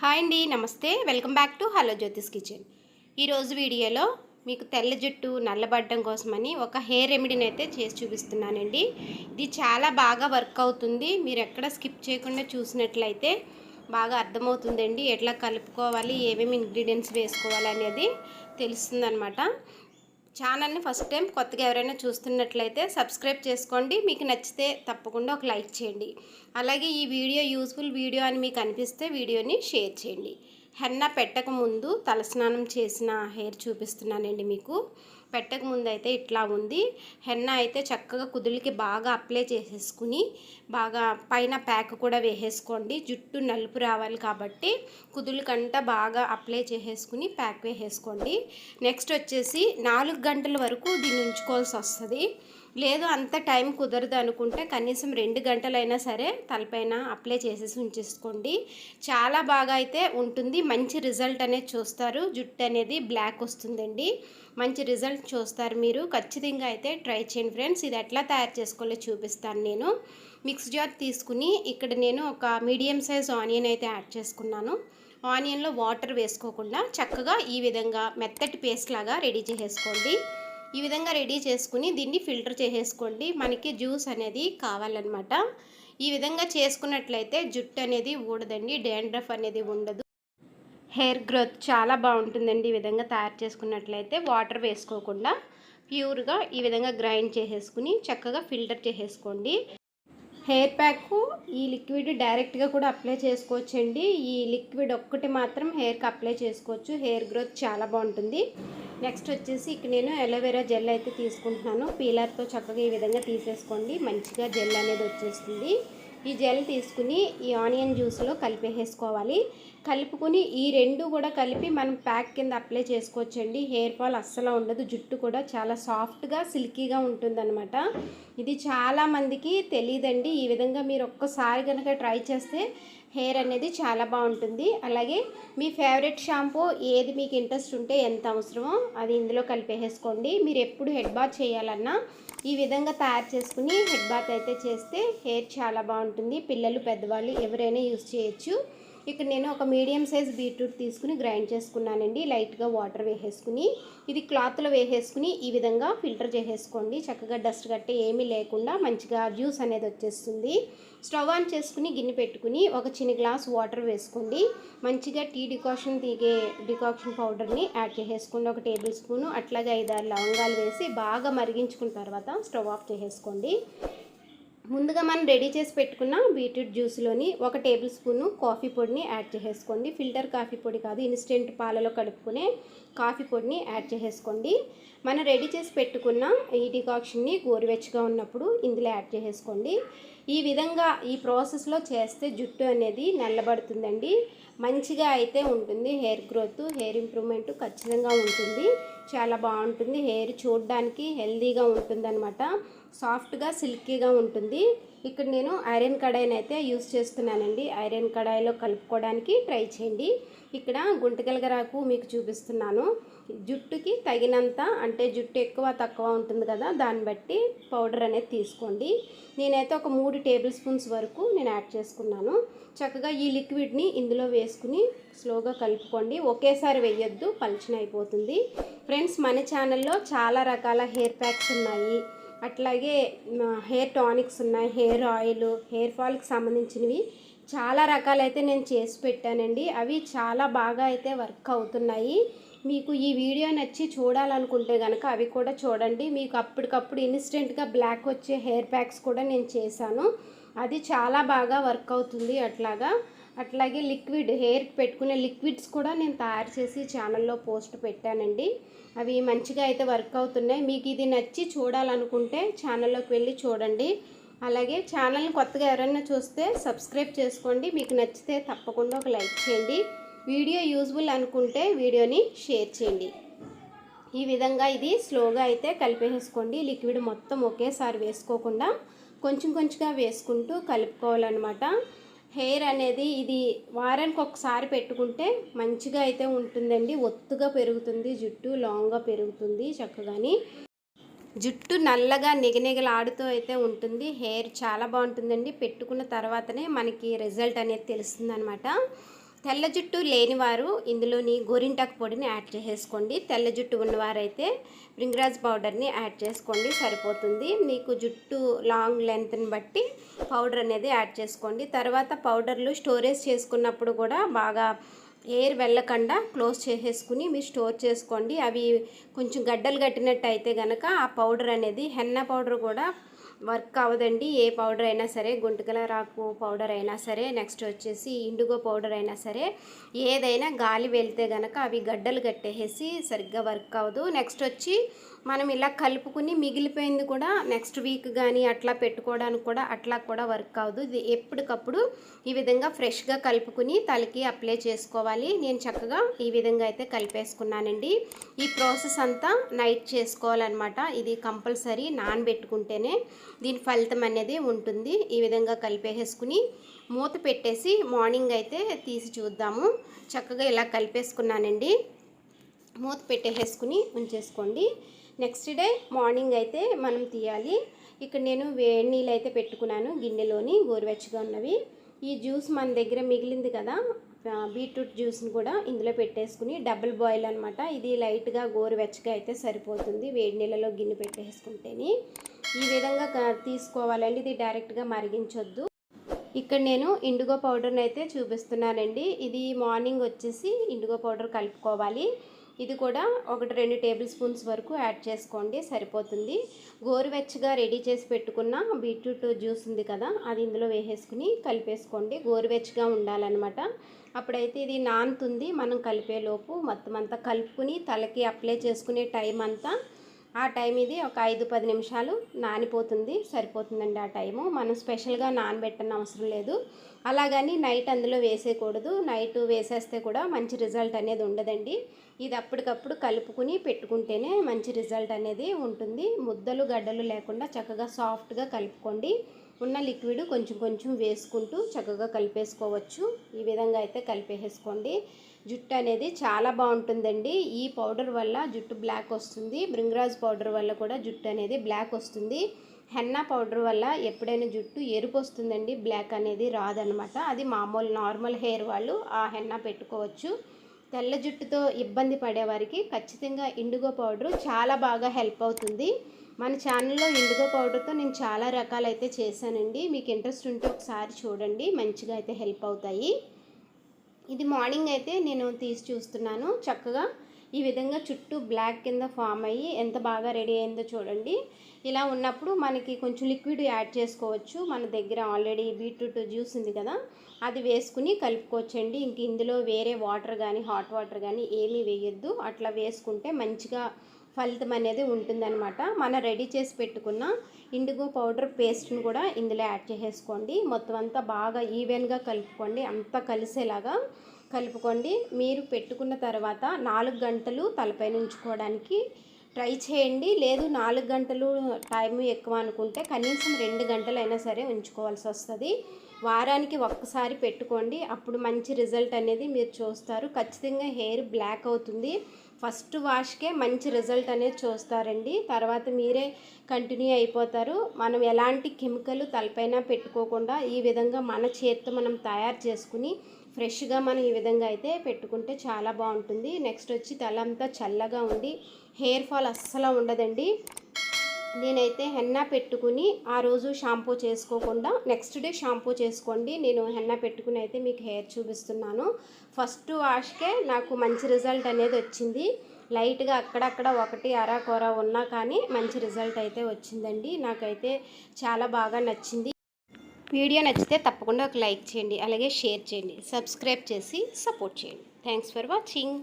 Hi అండి నమస్తే. Welcome back to hello Jyothish kitchen. ఈరోజు వీడియోలో మీకు తెల్ల జుట్టు నల్లబడ్డం కోసమని ఒక హెయిర్ రెమెడీని అయితే చేసి చూపిస్తున్నానండి. ఇది చాలా బాగా వర్క్ అవుతుంది. మీరు ఎక్కడ స్కిప్ చేయకుండా చూసినట్లయితే బాగా అర్థమవుతుందండి. ఎట్లా కలుపుకోవాలి ఏమేమి ఇంగ్రీడియంట్స్ వేసుకోవాలి అనేది తెలుస్తుందనమాట ఛానల్ని ఫస్ట్ టైం కొత్తగా ఎవరైనా చూస్తున్నట్లయితే సబ్స్క్రైబ్ చేసుకోండి. మీకు నచ్చితే తప్పకుండా ఒక లైక్ చేయండి. అలాగే ఈ వీడియో యూస్ఫుల్ వీడియో అని మీకు అనిపిస్తే వీడియోని షేర్ చేయండి. హెన్న పెట్టక ముందు తలస్నానం చేసిన హెయిర్ చూపిస్తున్నానండి మీకు. పెట్టక ముందు అయితే ఇట్లా ఉంది. హెన్న అయితే చక్కగా కుదులకి బాగా అప్లై చేసేసుకుని బాగా పైన ప్యాక్ కూడా వేసేసుకోండి. జుట్టు నలుపు రావాలి కాబట్టి కుదులకంట బాగా అప్లై చేసేసుకుని ప్యాక్ వేసేసుకోండి. నెక్స్ట్ వచ్చేసి నాలుగు గంటల వరకు దీన్ని ఉంచుకోవాల్సి వస్తుంది. లేదు అంత టైం కుదరదు అనుకుంటే కనీసం రెండు గంటలైనా సరే తలపైన అప్లై చేసేసి ఉంచేసుకోండి. చాలా బాగా అయితే ఉంటుంది. మంచి రిజల్ట్ అనేది చూస్తారు. జుట్టు అనేది బ్లాక్ వస్తుందండి. మంచి రిజల్ట్ చూస్తారు మీరు. ఖచ్చితంగా అయితే ట్రై చేయండి ఫ్రెండ్స్. ఇది ఎట్లా తయారు చేసుకోవాలో చూపిస్తాను నేను. మిక్స్ జార్ తీసుకుని ఇక్కడ నేను ఒక మీడియం సైజ్ ఆనియన్ అయితే యాడ్ చేసుకున్నాను. ఆనియన్లో వాటర్ వేసుకోకుండా చక్కగా ఈ విధంగా మెత్తటి పేస్ట్ లాగా రెడీ చేసేసుకోండి. ఈ విధంగా రెడీ చేసుకుని దీన్ని ఫిల్టర్ చేసేసుకోండి. మనకి జ్యూస్ అనేది కావాలన్నమాట. ఈ విధంగా చేసుకున్నట్లయితే జుట్టు అనేది ఊడదండి. డాండ్రఫ్ అనేది ఉండదు. హెయిర్ గ్రోత్ చాలా బాగుంటుందండి ఈ విధంగా తయారు చేసుకున్నట్లయితే. వాటర్ వేసుకోకుండా ప్యూర్గా ఈ విధంగా గ్రైండ్ చేసేసుకుని చక్కగా ఫిల్టర్ చేసేసుకోండి. హెయిర్ ప్యాక్ ఈ లిక్విడ్ డైరెక్ట్గా కూడా అప్లై చేసుకోవచ్చండి. ఈ లిక్విడ్ ఒక్కటి మాత్రం హెయిర్కి అప్లై చేసుకోవచ్చు. హెయిర్ గ్రోత్ చాలా బాగుంటుంది. నెక్స్ట్ వచ్చేసి ఇక్కడ నేను ఎలోవెరా జెల్ అయితే తీసుకుంటున్నాను. పీలర్తో చక్కగా ఈ విధంగా తీసేసుకోండి. మంచిగా జెల్ అనేది వచ్చేస్తుంది. ఈ జెల్ తీసుకుని ఈ ఆనియన్ జ్యూస్లో కలిపేసుకోవాలి కలుపుకొని ఈ రెండు కూడా కలిపి మనం ప్యాక్ కింద అప్లై చేసుకోవచ్చండి. హెయిర్ ఫాల్ అస్సలు ఉండదు. జుట్టు కూడా చాలా సాఫ్ట్గా సిల్కీగా ఉంటుందన్నమాట. ఇది చాలామందికి తెలియదండి ఈ విధంగా మీరు ఒక్కసారి కనుక ట్రై చేస్తే హెయిర్ అనేది చాలా బాగుంటుంది. అలాగే మీ ఫేవరెట్ షాంపూ ఏది మీకు ఇంట్రెస్ట్ ఉంటే ఎంత అవసరమో అది ఇందులో కలిపేసుకోండి మీరు ఎప్పుడు హెడ్ బాత్ చేయాలన్నా ఈ విధంగా తయారు చేసుకుని హెడ్ బాత్ అయితే చేస్తే హెయిర్ చాలా బాగుంటుంది. పిల్లలు పెద్దవాళ్ళు ఎవరైనా యూస్ చేయొచ్చు. ఇక్కడ నేను ఒక మీడియం సైజ్ బీట్రూట్ తీసుకుని గ్రైండ్ చేసుకున్నానండి. లైట్గా వాటర్ వేసేసుకుని ఇది క్లాత్లో వేసేసుకుని ఈ విధంగా ఫిల్టర్ చేసేసుకోండి. చక్కగా డస్ట్ కట్టే ఏమీ లేకుండా మంచిగా జ్యూస్ అనేది వచ్చేస్తుంది. స్టవ్ ఆన్ చేసుకుని గిన్నె పెట్టుకుని ఒక చిన్న గ్లాస్ వాటర్ వేసుకోండి. మంచిగా టీ డికాషన్ తీగే డికాక్షన్ పౌడర్ని యాడ్ చేసేసుకోండి. ఒక టేబుల్ స్పూను అట్లాగే ఐదారు లవంగాలు వేసి బాగా మరిగించుకున్న తర్వాత స్టవ్ ఆఫ్ చేసేసుకోండి. ముందుగా మనం రెడీ చేసి పెట్టుకున్న బీట్రూట్ జ్యూస్లోని ఒక టేబుల్ స్పూను కాఫీ పొడిని యాడ్ చేసేసుకోండి. ఫిల్టర్ కాఫీ పొడి కాదు ఇన్స్టెంట్ పాలలో కలుపుకునే కాఫీ పొడిని యాడ్ చేసేసుకోండి. మనం రెడీ చేసి పెట్టుకున్న ఈ డికాక్షన్ని గోరువెచ్చగా ఉన్నప్పుడు ఇందులో యాడ్ చేసేసుకోండి. ఈ విధంగా ఈ ప్రాసెస్లో చేస్తే జుట్టు అనేది నల్లబడుతుందండి. మంచిగా అయితే ఉంటుంది హెయిర్ గ్రోత్ హెయిర్ ఇంప్రూవ్మెంట్ ఖచ్చితంగా ఉంటుంది. చాలా బాగుంటుంది హెయిర్ చూడడానికి హెల్దీగా ఉంటుందన్నమాట. సాఫ్ట్గా సిల్కీగా ఉంటుంది. ఇక్కడ నేను ఐరన్ కడాయిని అయితే యూస్ చేస్తున్నానండి. ఐరన్ కడాయిలో కలుపుకోవడానికి ట్రై చేయండి. ఇక్కడ గుంటగలగరాకు మీకు చూపిస్తున్నాను. జుట్టుకి తగినంత అంటే జుట్టు ఎక్కువ తక్కువ ఉంటుంది కదా దాన్ని బట్టి పౌడర్ అనేది తీసుకోండి. నేనైతే ఒక మూడు టేబుల్ స్పూన్స్ వరకు నేను యాడ్ చేసుకున్నాను. చక్కగా ఈ లిక్విడ్ని ఇందులో వేసుకుని స్లోగా కలుపుకోండి. ఒకేసారి వేయొద్దు పలుచన అయిపోతుంది ఫ్రెండ్స్ మన ఛానల్లో చాలా రకాల హెయిర్ ప్యాక్స్ ఉన్నాయి. అట్లాగే హెయిర్ టానిక్స్ ఉన్నాయి హెయిర్ ఆయిల్ హెయిర్ ఫాల్కి సంబంధించినవి. చాలా రకాలైతే నేను చేసి పెట్టానండి. అవి చాలా బాగా అయితే వర్క్ అవుతున్నాయి. మీకు ఈ వీడియో నచ్చి చూడాలనుకుంటే కనుక అవి కూడా చూడండి. మీకు అప్పటికప్పుడు ఇన్స్టెంట్గా బ్లాక్ వచ్చే హెయిర్ ప్యాక్స్ కూడా నేను చేశాను. అది చాలా బాగా వర్క్ అవుతుంది అట్లాగా. అట్లాగే లిక్విడ్ హెయిర్కి పెట్టుకునే లిక్విడ్స్ కూడా నేను తయారు చేసి ఛానల్లో పోస్ట్ పెట్టానండి. అవి మంచిగా అయితే వర్క్ అవుతున్నాయి. మీకు ఇది నచ్చి చూడాలనుకుంటే ఛానల్లోకి వెళ్ళి చూడండి. అలాగే ఛానల్ని కొత్తగా ఎవరైనా చూస్తే సబ్స్క్రైబ్ చేసుకోండి. మీకు నచ్చితే తప్పకుండా ఒక లైక్ చేయండి. వీడియో యూజ్ఫుల్ అనుకుంటే వీడియోని షేర్ చేయండి. ఈ విధంగా ఇది స్లోగా అయితే కలిపేసుకోండి లిక్విడ్ మొత్తం ఒకేసారి వేసుకోకుండా కొంచెం కొంచెంగా వేసుకుంటూ కలుపుకోవాలన్నమాట. హెయిర్ అనేది ఇది వారానికి ఒకసారి పెట్టుకుంటే మంచిగా అయితే ఉంటుందండి. ఒత్తుగా పెరుగుతుంది జుట్టు లాంగ్గా పెరుగుతుంది చక్కగాని. జుట్టు నల్లగా నిగనిగలాడుతూ అయితే ఉంటుంది. హెయిర్ చాలా బాగుంటుందండి. పెట్టుకున్న తర్వాతనే మనకి రిజల్ట్ అనేది తెలుస్తుంది అనమాట తెల్ల జుట్టు లేనివారు ఇందులోని గోరింటాకు పొడిని యాడ్ చేసేసుకోండి. తెల్ల జుట్టు ఉన్నవారైతే రింగరాజ్ పౌడర్ని యాడ్ చేసుకోండి సరిపోతుంది. మీకు జుట్టు లాంగ్ లెంత్ని బట్టి పౌడర్ అనేది యాడ్ చేసుకోండి. తర్వాత పౌడర్లు స్టోరేజ్ చేసుకున్నప్పుడు కూడా బాగా ఎయిర్ వెళ్ళకుండా క్లోజ్ చేసేసుకుని మీరు స్టోర్ చేసుకోండి. అవి కొంచెం గడ్డలు కట్టినట్టు అయితే కనుక ఆ పౌడర్ అనేది హెన్న పౌడర్ కూడా వర్క్ అవ్వదండి. ఏ పౌడర్ అయినా సరే గుంటకల రాకు పౌడర్ అయినా సరే నెక్స్ట్ వచ్చేసి ఇండిగో పౌడర్ అయినా సరే ఏదైనా గాలి వెళ్తే గనక అవి గడ్డలు కట్టేసి సరిగ్గా వర్క్ అవ్వదు. నెక్స్ట్ వచ్చి మనం ఇలా కలుపుకుని మిగిలిపోయింది కూడా నెక్స్ట్ వీక్ కానీ అట్లా పెట్టుకోవడానికి కూడా అట్లా కూడా వర్క్ అవ్వదు ఇది ఎప్పటికప్పుడు ఈ విధంగా ఫ్రెష్గా కలుపుకుని తలకి అప్లై చేసుకోవాలి. నేను చక్కగా ఈ విధంగా అయితే కలిపేసుకున్నానండి. ఈ ప్రాసెస్ అంతా నైట్ చేసుకోవాలన్నమాట. ఇది కంపల్సరీ నానబెట్టుకుంటేనే దీని ఫలితం అనేది ఉంటుంది. ఈ విధంగా కలిపేసుకుని మూత పెట్టేసి మార్నింగ్ అయితే తీసి చూద్దాము. చక్కగా ఇలా కలిపేసుకున్నానండి. మూత పెట్టేసుకుని ఉంచేసుకోండి. నెక్స్ట్ డే మార్నింగ్ అయితే మనం తీయాలి. ఇక్కడ నేను వేడి నీళ్ళు అయితే పెట్టుకున్నాను గిన్నెలోని గోరువెచ్చగా ఉన్నవి. ఈ జ్యూస్ మన దగ్గర మిగిలింది కదా బీట్రూట్ జ్యూస్ని కూడా ఇందులో పెట్టేసుకుని డబుల్ బాయిల్ అనమాట ఇది లైట్గా గోరువెచ్చగా అయితే సరిపోతుంది వేడి నీళ్ళలో గిన్నె పెట్టేసుకుంటేని. ఈ విధంగా తీసుకోవాలండి. ఇది డైరెక్ట్గా మరిగించొద్దు. ఇక్కడ నేను ఇండిగో పౌడర్ని అయితే చూపిస్తున్నానండి. ఇది మార్నింగ్ వచ్చేసి ఇండిగో పౌడర్ కలుపుకోవాలి. ఇది కూడా ఒకటి రెండు టేబుల్ స్పూన్స్ వరకు యాడ్ చేసుకోండి సరిపోతుంది. గోరువెచ్చగా రెడీ చేసి పెట్టుకున్న బీట్రూట్ జ్యూస్ ఉంది కదా అది ఇందులో వేసేసుకుని కలిపేసుకోండి. గోరువెచ్చగా ఉండాలన్నమాట. అప్పుడైతే ఇది నానుతుంది మనం కలిపేలోపు మొత్తం అంతా కలుపుకుని తలకి అప్లై చేసుకునే టైం అంతా ఆ టైం ఇది ఒక ఐదు పది నిమిషాలు నానిపోతుంది సరిపోతుందండి ఆ టైము. మనం స్పెషల్గా నానబెట్టని అవసరం లేదు. అలాగని నైట్ అందులో వేసేయకూడదు. నైట్ వేసేస్తే కూడా మంచి రిజల్ట్ అనేది ఉండదండి. ఇది అప్పటికప్పుడు కలుపుకుని పెట్టుకుంటేనే మంచి రిజల్ట్ అనేది ఉంటుంది. ముద్దలు గడ్డలు లేకుండా చక్కగా సాఫ్ట్గా కలుపుకోండి. ఉన్న లిక్విడ్ కొంచెం కొంచెం వేసుకుంటూ చక్కగా కలిపేసుకోవచ్చు. ఈ విధంగా అయితే కలిపేసుకోండి. జుట్టు అనేది చాలా బాగుంటుందండి. ఈ పౌడర్ వల్ల జుట్టు బ్లాక్ వస్తుంది. బ్రింగరాజ్ పౌడర్ వల్ల కూడా జుట్టు అనేది బ్లాక్ వస్తుంది. హెన్నా పౌడర్ వల్ల ఎప్పుడైనా జుట్టు ఎరుపు వస్తుందండి బ్లాక్ అనేది రాదనమాట. అది మామూలు నార్మల్ హెయిర్ వాళ్ళు ఆ హెన్నా పెట్టుకోవచ్చు. తెల్ల జుట్టుతో ఇబ్బంది పడేవారికి ఖచ్చితంగా ఇండిగో పౌడర్ చాలా బాగా హెల్ప్ అవుతుంది. మన ఛానల్లో ఇండిగో పౌడర్తో నేను చాలా రకాలైతే చేశానండి. మీకు ఇంట్రెస్ట్ ఉంటే ఒకసారి చూడండి మంచిగా అయితే హెల్ప్ అవుతాయి. ఇది మార్నింగ్ అయితే నేను తీసి చూస్తున్నాను. చక్కగా ఈ విధంగా చుట్టూ బ్లాక్ కింద ఫామ్ అయ్యి ఎంత బాగా రెడీ అయిందో చూడండి. ఇలా ఉన్నప్పుడు మనకి కొంచెం లిక్విడ్ యాడ్ చేసుకోవచ్చు. మన దగ్గర ఆల్రెడీ బీట్రూట్ జ్యూస్ ఉంది కదా అది వేసుకుని కలుపుకోవచ్చండి. ఇంక ఇందులో వేరే వాటర్ కానీ హాట్ వాటర్ కానీ ఏమీ వేయొద్దు. అట్లా వేసుకుంటే మంచిగా ఫలితం అనేది ఉంటుందన్నమాట. మన రెడీ చేసి పెట్టుకున్న ఇండిగో పౌడర్ పేస్ట్ని కూడా ఇందులో యాడ్ చేసేసుకోండి. మొత్తం అంతా బాగా ఈవెన్గా కలుపుకోండి. అంతా కలిసేలాగా కలుపుకోండి. మీరు పెట్టుకున్న తర్వాత నాలుగు గంటలు తలపైన ఉంచుకోవడానికి ట్రై చేయండి. లేదు నాలుగు గంటలు టైం ఎక్కువ అనుకుంటే కనీసం రెండు గంటలైనా సరే ఉంచుకోవాల్సి వస్తుంది. వారానికి ఒక్కసారి పెట్టుకోండి. అప్పుడు మంచి రిజల్ట్ అనేది మీరు చూస్తారు. ఖచ్చితంగా హెయిర్ బ్లాక్ అవుతుంది. ఫస్ట్ వాష్కే మంచి రిజల్ట్ అనేది చూస్తారండి. తర్వాత మీరే కంటిన్యూ అయిపోతారు. మనం ఎలాంటి కెమికల్ తలపైన పెట్టుకోకుండా ఈ విధంగా మన చేత్తో మనం తయారు చేసుకుని ఫ్రెష్గా మనం ఈ విధంగా అయితే పెట్టుకుంటే చాలా బాగుంటుంది. నెక్స్ట్ వచ్చి తల అంతా చల్లగా ఉండి హెయిర్ ఫాల్ అస్సలు ఉండదండి. నేనైతే హెన్నా పెట్టుకుని ఆ రోజు షాంపూ చేసుకోకుండా నెక్స్ట్ డే షాంపూ చేసుకోండి. నేను హెన్నా పెట్టుకుని అయితే మీకు హెయిర్ చూపిస్తున్నాను. ఫస్ట్ వాష్కే నాకు మంచి రిజల్ట్ అనేది వచ్చింది. లైట్గా అక్కడక్కడ ఒకటి అరాకొర ఉన్నా కానీ మంచి రిజల్ట్ అయితే వచ్చిందండి. నాకైతే చాలా బాగా నచ్చింది. వీడియో నచ్చితే తప్పకుండా ఒక లైక్ చేయండి అలాగే షేర్ చేయండి సబ్స్క్రైబ్ చేసి సపోర్ట్ చేయండి. Thanks for watching